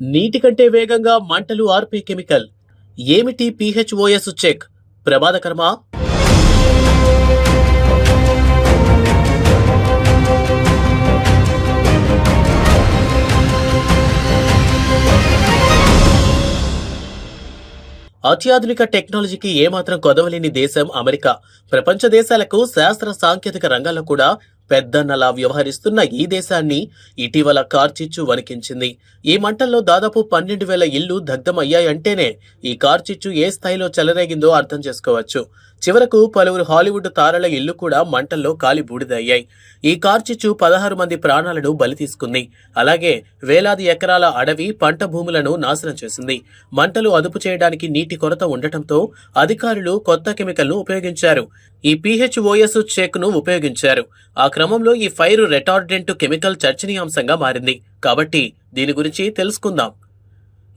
నీటి కంటే వేగంగా మంటలు ఆర్పే కెమికల్. ఏమిటి పిహెచ్ఓఎస్ చెక్? ప్రమాదకరమా? అత్యాధునిక టెక్నాలజీకి ఏమాత్రం కొదవలేని దేశం అమెరికా. ప్రపంచ దేశాలకు శాస్త్ర సాంకేతిక రంగాల్లో కూడా పెద్దన్నలా వ్యవహరిస్తున్న ఈ దేశాన్ని ఇటీవల కార్చిచ్చు వణికించింది. ఈ మంటల్లో దాదాపు పన్నెండు వేల ఇళ్ళు దగ్ధమయ్యాయంటేనే ఈ కార్చిచ్చు ఏ స్థాయిలో చెలరేగిందో అర్థం చేసుకోవచ్చు. చివరకు పలువురు హాలీవుడ్ తారల ఇల్లు కూడా మంటల్లో కాలి బూడిదయ్యాయి. ఈ కార్చిచ్చు పదహారు మంది ప్రాణాలను బలి తీసుకుంది. అలాగే వేలాది ఎకరాల అడవి పంట భూములను నాశనం చేసింది. మంటలు అదుపు చేయడానికి నీటి కొరత ఉండటంతో అధికారులు కొత్త కెమికల్ను ఉపయోగించారు. ఈ పిహెచ్ఓఎస్ చెక్ను ఉపయోగించారు. ఆ క్రమంలో ఈ ఫైర్ రెటార్డెంట్ కెమికల్ చర్చనీయాంశంగా మారింది. కాబట్టి దీని గురించి తెలుసుకుందాం.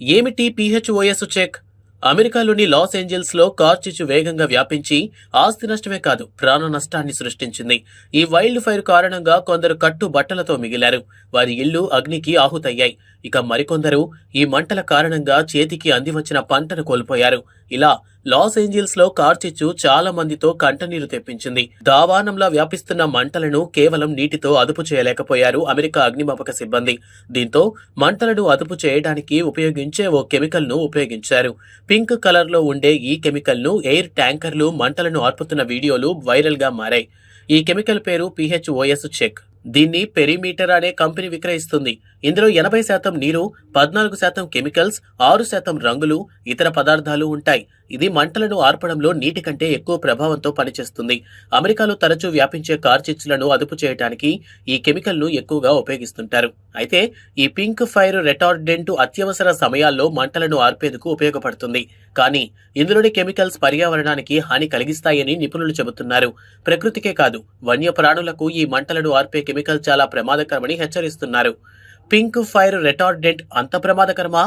ఏమిటి పిహెచ్ఓఎస్ చెక్? అమెరికాలోని లాస్ ఏంజల్స్లో కార్చిచ్చు వేగంగా వ్యాపించి ఆస్తి నష్టమే కాదు ప్రాణ నష్టాన్ని సృష్టించింది. ఈ వైల్డ్ ఫైర్ కారణంగా కొందరు కట్టు బట్టలతో మిగిలారు. వారి ఇళ్ళు అగ్నికి ఆహుతయ్యాయి. ఇక మరికొందరు ఈ మంటల కారణంగా చేతికి అందివచ్చిన పంటను కోల్పోయారు. ఇలా లాస్ ఏంజల్స్లో కార్చిచ్చు చాలా మందితో కంటనీరు తెప్పించింది. దావానంలా వ్యాపిస్తున్న మంటలను కేవలం నీటితో అదుపు చేయలేకపోయారు అమెరికా అగ్నిమాపక సిబ్బంది. దీంతో మంటలను అదుపు చేయడానికి ఉపయోగించే ఓ కెమికల్ను ఉపయోగించారు. పింక్ కలర్లో ఉండే ఈ కెమికల్ను ఎయిర్ ట్యాంకర్లు మంటలను ఆర్పుతున్న వీడియోలు వైరల్గా మారాయి. ఈ కెమికల్ పేరు పిహెచ్ఓఎస్ చెక్. దీన్ని పెరిమీటర్ అనే కంపెనీ విక్రయిస్తుంది. ఇందులో ఎనభై శాతం నీరు పద్నాలుగు శాతం కెమికల్స్ ఆరు శాతం రంగులు ఇతర పదార్థాలు ఉంటాయి. ఇది మంటలను ఆర్పడంలో నీటి కంటే ఎక్కువ ప్రభావంతో పనిచేస్తుంది. అమెరికాలో తరచూ వ్యాపించే కార్చిచ్చులను అదుపు చేయడానికి ఈ కెమికల్ను ఎక్కువగా ఉపయోగిస్తుంటారు. అయితే ఈ పింక్ ఫైర్ రెటార్డెంట్ అత్యవసర సమయాల్లో మంటలను ఆర్పేందుకు ఉపయోగపడుతుంది. కానీ ఇందులోని కెమికల్స్ పర్యావరణానికి హాని కలిగిస్తాయని నిపుణులు చెబుతున్నారు. ప్రకృతికే కాదు వన్యప్రాణులకు ఈ మంటలను ఆర్పే కెమికల్ చాలా ప్రమాదకరమని హెచ్చరిస్తున్నారు. పింక్ ఫైర్ రెటార్డెంట్ అంత ప్రమాదకరమా?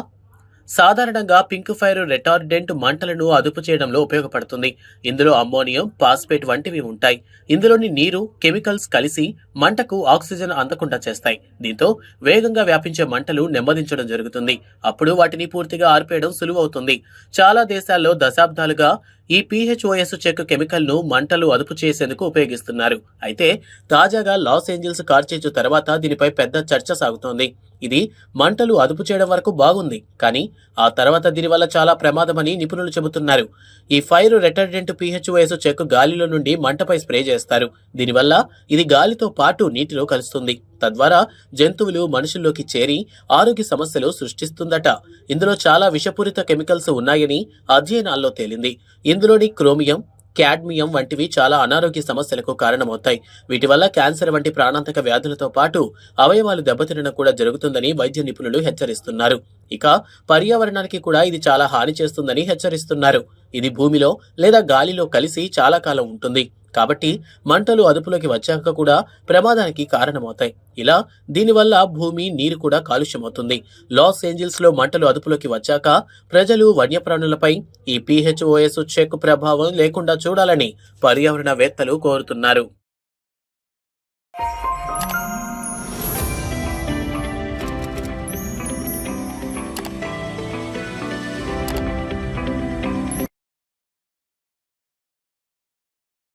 సాధారణంగా పింక్ ఫైర్ రెటార్డెంట్ మంటలను అదుపు చేయడంలో ఉపయోగపడుతుంది. ఇందులో అమ్మోనియం పాస్పేట్ వంటివి ఉంటాయి. ఇందులోని నీరు కెమికల్స్ కలిసి మంటకు ఆక్సిజన్ అందకుండా చేస్తాయి. దీంతో వేగంగా వ్యాపించే మంటలు నెమ్మదించడం జరుగుతుంది. అప్పుడు వాటిని పూర్తిగా ఆర్పేయడం సులువవుతుంది. చాలా దేశాల్లో దశాబ్దాలుగా ఈ పిహెచ్ఓఎస్ చెక్ కెమికల్ను మంటలు అదుపు చేసేందుకు ఉపయోగిస్తున్నారు. అయితే తాజాగా లాస్ ఏంజల్స్ కార్చేజు తర్వాత దీనిపై పెద్ద చర్చ సాగుతోంది. ఇది మంటలు అదుపు చేయడం వరకు బాగుంది. కానీ ఆ తర్వాత దీనివల్ల చాలా ప్రమాదమని నిపుణులు చెబుతున్నారు. ఈ ఫైర్ రెటర్డెంట్ పిహెచ్ఓఎస్ చెక్ గాలిలో నుండి మంటపై స్ప్రే చేస్తారు. దీనివల్ల ఇది గాలితో పాటు నీటిలో కలుస్తుంది. తద్వారా జంతువులు మనుషుల్లోకి చేరి ఆరోగ్య సమస్యలు సృష్టిస్తుందట. ఇందులో చాలా విషపూరిత కెమికల్స్ ఉన్నాయని అధ్యయనాల్లో తేలింది. ఇందులోని క్రోమియం క్యాడ్మియం వంటివి చాలా అనారోగ్య సమస్యలకు కారణమవుతాయి. వీటి వల్ల క్యాన్సర్ వంటి ప్రాణాంతక వ్యాధులతో పాటు అవయవాలు దెబ్బతినడం కూడా జరుగుతుందని వైద్య నిపుణులు హెచ్చరిస్తున్నారు. ఇక పర్యావరణానికి కూడా ఇది చాలా హాని చేస్తుందని హెచ్చరిస్తున్నారు. ఇది భూమిలో లేదా గాలిలో కలిసి చాలా కాలం ఉంటుంది. కాబట్టి మంటలు అదుపులోకి వచ్చాక కూడా ప్రమాదానికి కారణమవుతాయి. ఇలా దీనివల్ల భూమి నీరు కూడా కాలుష్యమవుతుంది. లాస్ ఏంజల్స్లో మంటలు అదుపులోకి వచ్చాక ప్రజలు వన్యప్రాణులపై ఈ పిహెచ్ఓఎస్ చెక్ ప్రభావం లేకుండా చూడాలని పర్యావరణవేత్తలు కోరుతున్నారు.